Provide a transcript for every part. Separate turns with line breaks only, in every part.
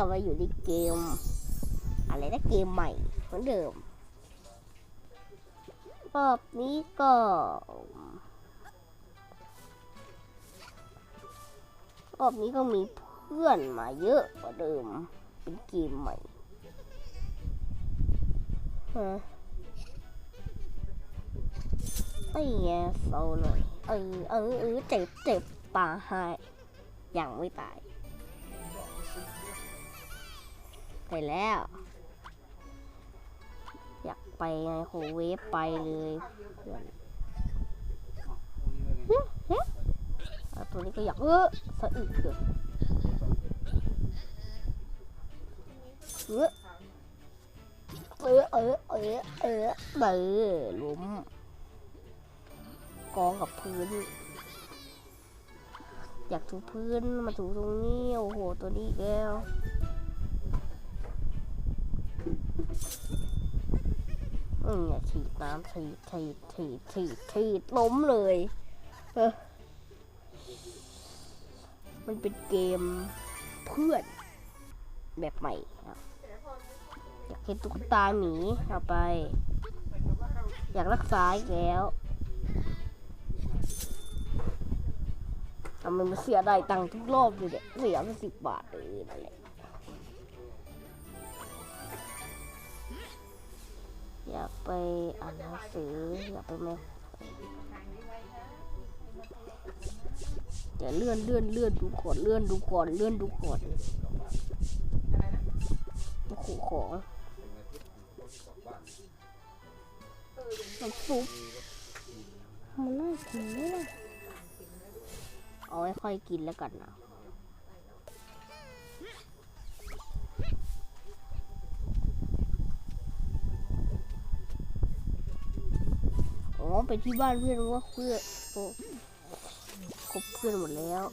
ก็กลับมาอยู่ในเกม อะไรนะเกมใหม่เหมือนเดิมรอบนี้ก็รอบนี้ก็มีเพื่อนมาเยอะกว่าเดิม เป็นเกมใหม่ฮะไอ้แง่โซเลยเออเออเออเจ็บเจ็บตาหายยังไม่ตาย ไปแล้ว อยากไปไงโคเวฟไปเลยเพื่อนเฮ้เฮ้อะตัวนี้ก็อยากเออสะอึกเลยเออเออเออเออเออเบอล้มกองกับพื้น อยากถูพื้นมาถูตรงนี้ โอ้โห ตัวนี้อีกแล้ว อืมเนี่ยฉีดน้ำฉีดฉีดฉีดฉีดฉีดล้มเลยเออมันเป็นเกมเพื่อนแบบใหม่ครับอยากเห็นตุ๊กตาหมีเอาไป อยากรักษาอีกแล้วทำไมมันเสียได้ตังค์ทุกรอบเลยเนี่ยเสียไปสิบบาทเออนั่นแหละ อยากไปอ่านหนังสืออยากไปแม่เดี๋ยวเลื่อนเลื่อนเลื่อนดูก่อนเลื่อนดูก่อนเลื่อนดูก่อนโอ้โหของน้ำซุปมันน่ากินไหมล่ะเอาไว้ค่อยกินแล้วกันนะ อ๋อไปที่บ้านเพื่อนว่าเพื่อนโอ้ครบเพื่อนหมดแล้ว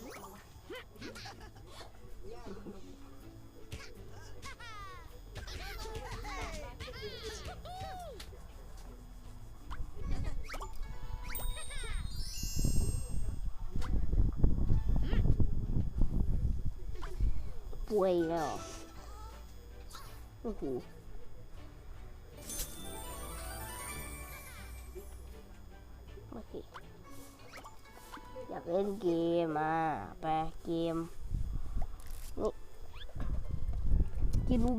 ป่วยแล้วโอ้โห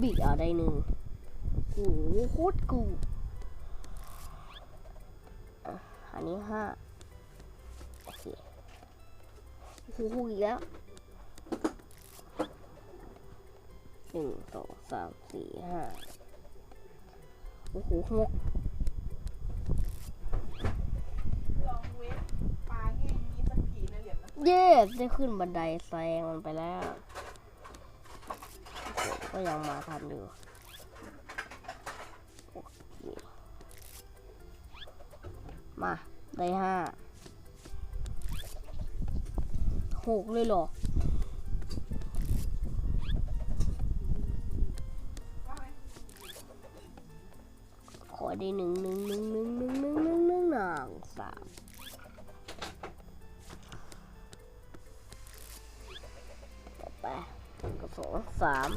บิกเอาได้หนึ่งโอ้โหโคตรกูอันนี้ห้าโอเคโอ้โหอีกแล้วหนึ่งสองสามสี่ห้าโอ้โหหก
ลองเวฟปลาแห้งนี้สักกี่นะเหรียญนะ
เย้ได้ขึ้นบันไดแซงมันไปแล้ว ก็ยังมาทันอยู่มาได้ห้าหกเลยเหรอขอได้หนึ่งหนึ่งหนึ่งหนึ่งหนึ่งหนึ่งหนึ่งหนึ่งหนึ่งสามไปก็สองสาม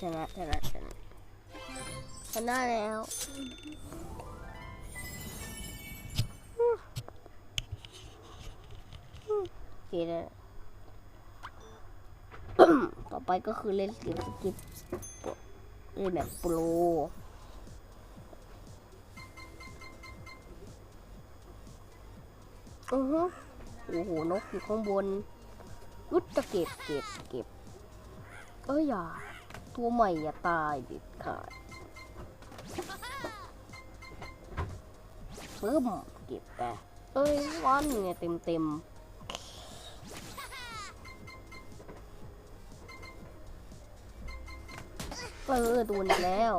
ชนะชนะชนะชนะแล้วโอเคนะต่อไปก็คือเล่นเกมสกิปเล่นแบบโปรอือฮึโอ้โห นกอยู่ข้างบนรุดจะเก็บเก็บเก็บเอ้ยอย่า ตัวใหม่อย่าตายเด็ดขาดปึ้มเก็บไปเอ้ยวันเนี่ยเต็มเต็มเออโดนอีกแล้ว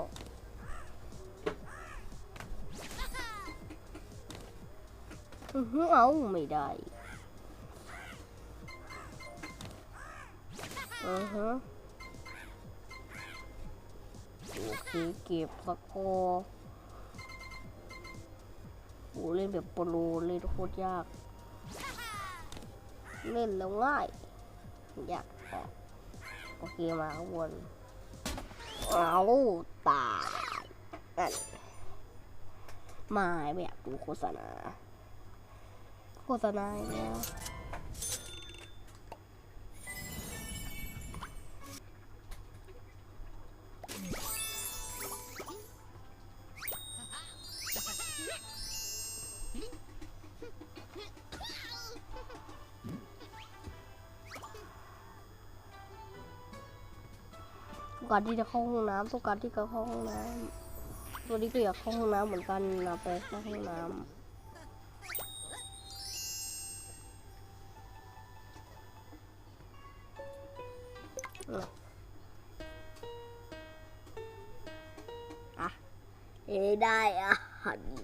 โอื้อหือเอาไม่ได้อือฮะ อเคเก็บสกอร์โอ้เล่นแบบโปรเล่นโคตรยาก เล่นแล้วง่าย อยากออกโอเคมาข้างบนเอาตายนั่นมาไม่อยากดูโฆษณา โฆษณาอีกแล้ว ต้องการที่จะเข้าห้องน้ำต้องการที่จะเข้าห้องน้ำตัวนี้ก็อยากเข้าห้องน้ำเหมือนกันนะไปเข้าห้องน้ำอะเอได้อะหัน
ห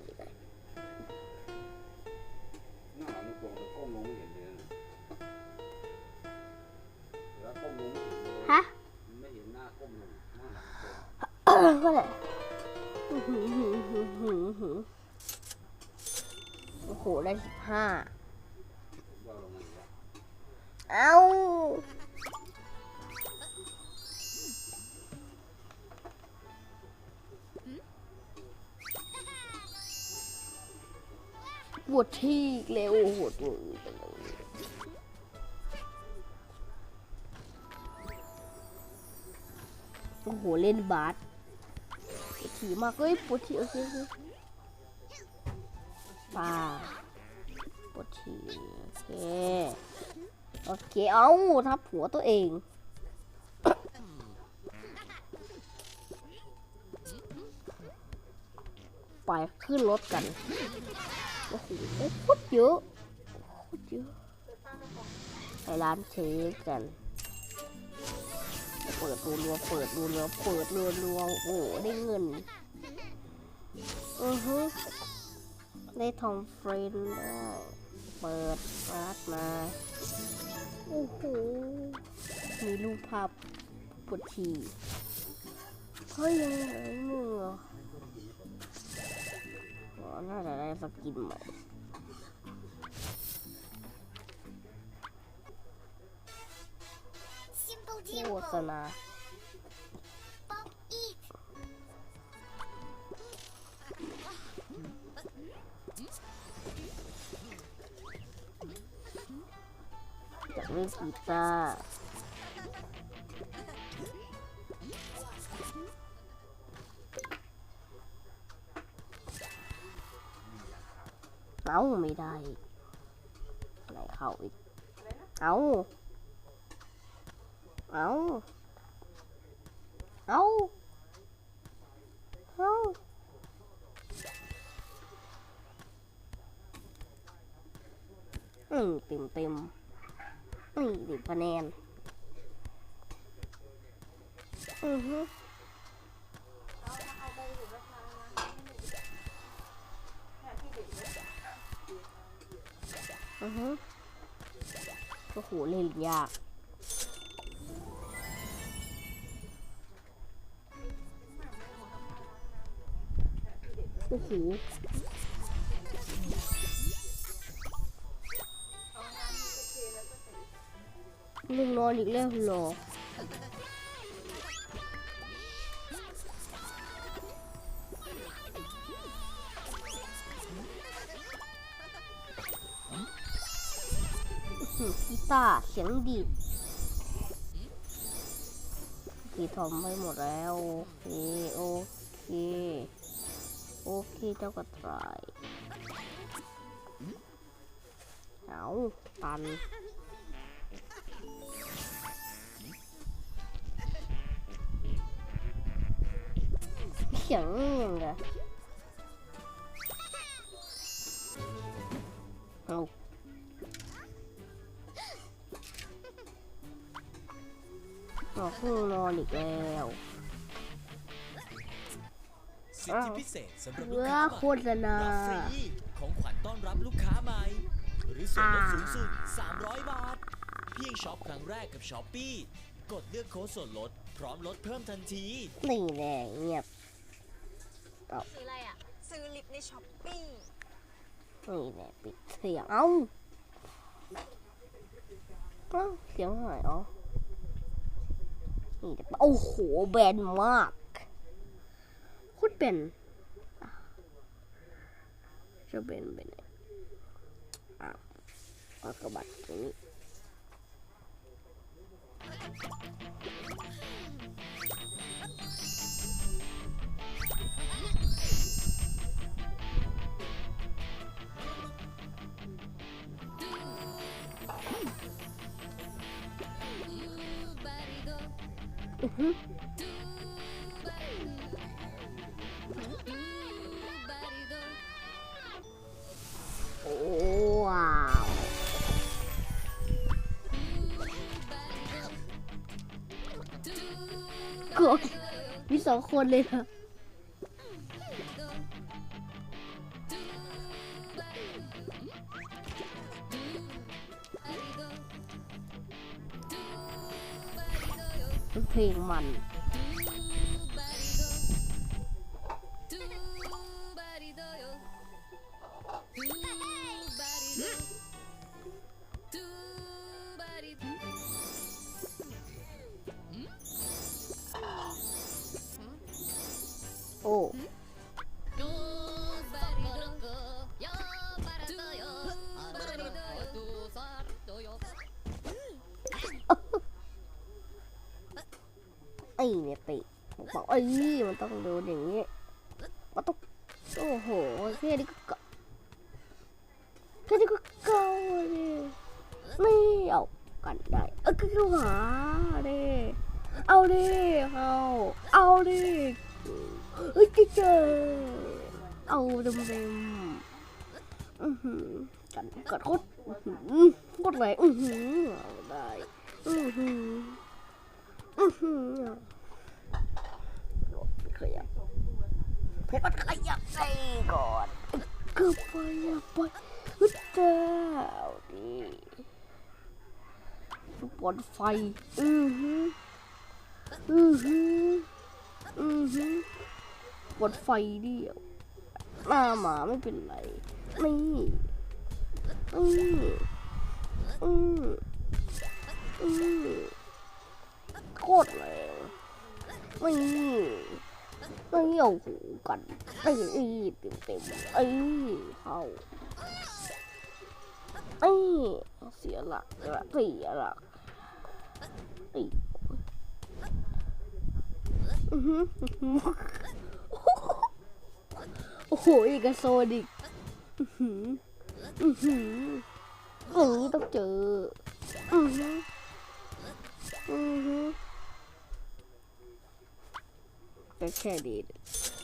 ก็แหละ
อื้อหือหือหือหือหือโอ้โห ได้สิบห้า เอาปวดที่อีกแล้วโอ้โหตัวอื่นไปเลยโอ้โห เล่นบาส ถี่มากเฮ้ยปวดถี่โอเคโอป่าปวดถี่โอเคโอเคเอาทับหัวตัวเองไปขึ้นรถกันโอ้โหโคตรเยอะโคตรเยอะไปร้านเชฟกัน เปิดรัวๆเปิดรัวๆเปิดรัวๆโอ้โหได้เงินอือฮึได้ทอมเฟรนด์ได้เปิดร้านมาโอ้โหมีรูปภาพปวดฉี่เฮ้ยยังไงมึงเหรออ๋อน่าจะได้สกินใหม่
Simple
โฆษ
Dimple.
ณาอยากเล่นกีตาร์เอาไม่ได้ไหนเข้าอีกเอา เอาเอาเอาอืมเต็มเต็มๆนี่ดิบคะแนน อือฮึอือฮึโอ้โหเล่นยาก โหลุงนอนอีกแล้วหรอหือกีตาร์เสียงดีดกีทอมไม่หมดแล้ว โอเค โอเค โอเคเจ้ากระต่ายเอาตันเสียงยังไงเอาเอาเพิ่งนอนอีกแล้ว
สิทธิพิเศษสำหรับลูก
เพื่อ
ค้า
โฆ
ใหม่
ษณา
รับฟรีของขวัญต้อนรับลูกค้าใหม่รือส่วนลดสูงสุด 300 บาท เพียงช็อปครั้งแรกกับช้อปปี้กดเลือกโค้ดส่วนลด พร้อมลดเพิ่มทันที
นี่แน่เงียบ
ซื้ออะไรอะ ซื้อลิปในช้อปปี้
นี่แน่ปิดเสียงเอ้าเอ้าเสียงหายอ๋อนี่แต่โอ้โหแบนมากโคตร เป็นอะจะเป็นเป็นอะเอากระบัดตรงนี้ องคนเลยนะเพลงมัน เนี่ยติผมบอกไอ้ยมันต้องโดนอย่างนี้มันต้องโอ้โหแค่นี้ก็เกาแค่นี้ก็เกาเลยนี่เอากันได้เออก็เข้าหาดิเอาดิเอาเอาดิเฮ้ยเจอเอาเต็มเต็มๆอือหือกันกัดโคตรอื้อหือกดแรงอือหือเอาได้อือหืออือหือ ขยับเพชรมันขยับไปก่อนเกือบไปอะไปฮึดเจ้าดิลูกบอลไฟ อือหืออือหืออือหือบอลไฟเดียวหน้าหมาไม่เป็นไร นี่ อืมอืมอืมโคตรแรงไม่ไม่เอาหูกันไอ้ไอ้เต็มเต็มๆไอ้ยเข้าไอ้ยเสียหลักละเสียหลักไอ้อื้อหืออื้อหือโอ้โหอีกโซนอีกอื้อหืออื้อหืออย่างนี้ต้องเจออือหืออือหือ ก็แ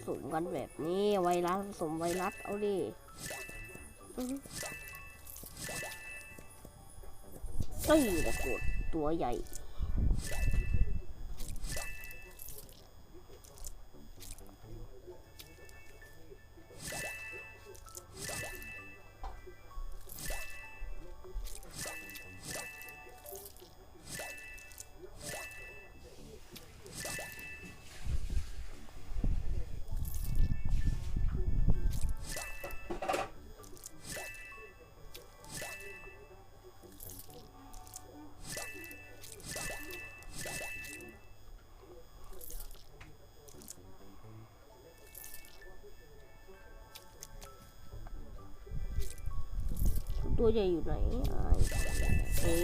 ผสมกันแบบนี้ไวรัสผสมไวรัสเอาดิอื้อหือเฮ้ยตะกรวดตัวใหญ่ ตัวใหญ่อยู่ไหนเอ๊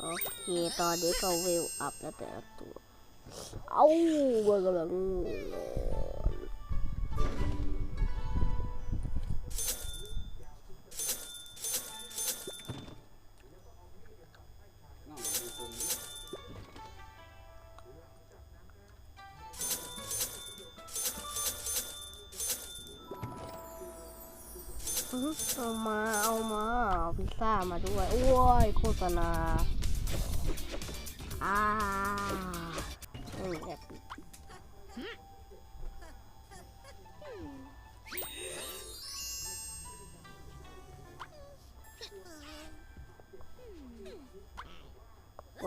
โอเค ตอนนี้ก็เวลอัพแล้วแต่ละตัว เอ้ากำลัง
ก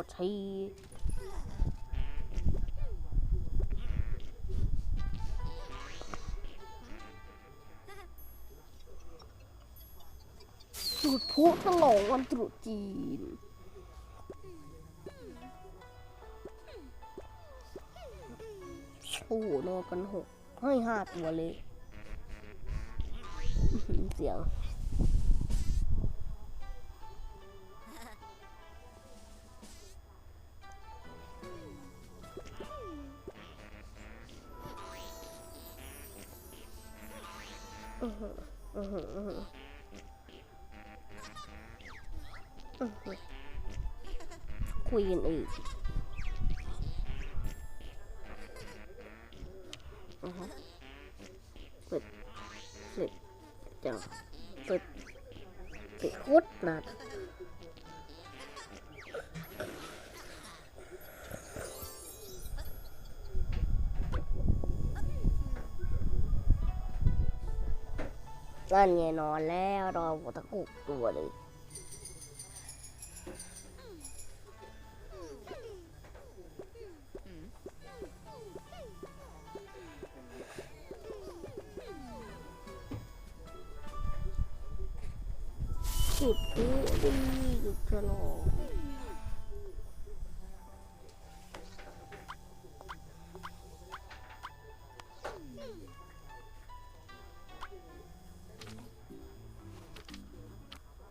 ดทีจุดพลุฉลองวันตรุษจีน โอ้โหนอนกันหกให้ห้าตัวเลย เสียงอื้อหืออื้อหืออื้อหืออื้อหือคุยกันอีก ปิดพุดนั่นไงนอนแล้วรอหมดตะกุกตัวเลย จุดพลุดีจุดฉลอง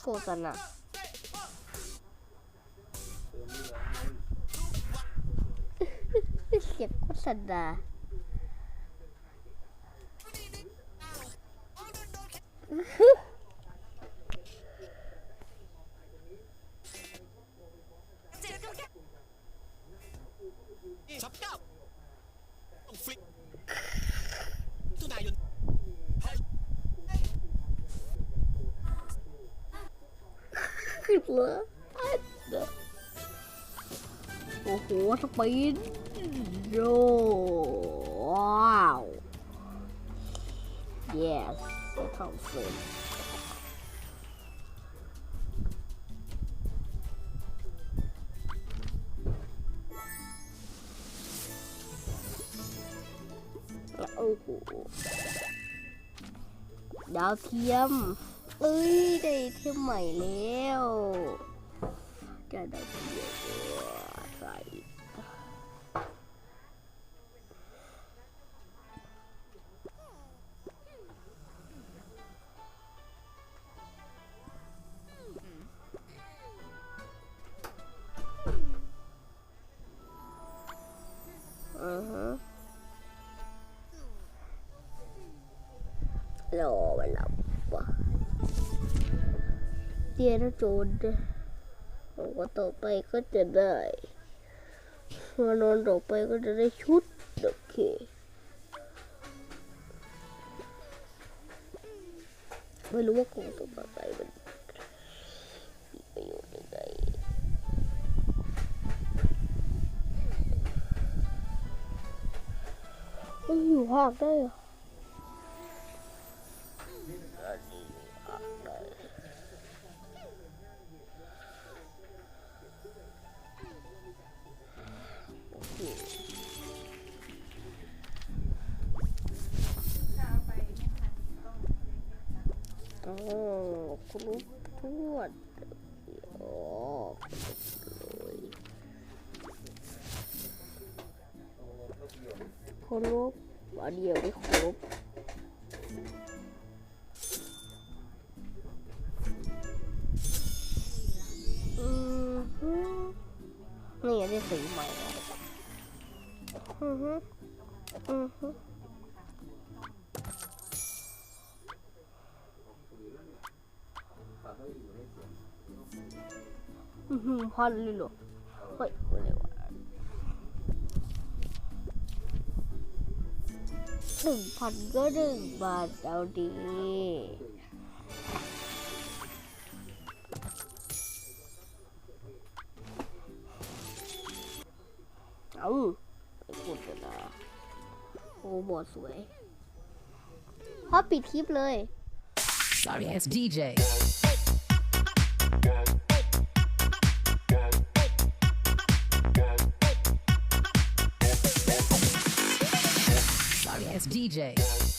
โฆษณาเสียงโฆษณา
ช็อปเก้าฟลิกตุนายน
ขึ้นเลยโอ้โห สปีดโยว้าว yes ทำเสร็จโอ้โหดาวเทียม เอ้ยได้เทียมใหม่แล้วจะได้เทียมใียร์โจนบอกว่าต่อไปก็จะได้มานอนต่อไปก็จะได้ชุดโอเคไม่รู้ว่ากล่องต่อไปมันมีประโยชน์ยังไงมันอยู่ภาคได้เหรอ ครบถ้วดออกเลยครบอันเดียวไม่ครบนี่ได้สีใหม่อือฮึอือฮึ อือหือพันเลยเหรอเฮ้ยอะไรวะหนึ่งพันก็หนึ่งบาทเอาดีเอาไปพูดกันนะโอ้บอดสวยพอปิดคลิปเลย
Sorry ass DJ. DJ.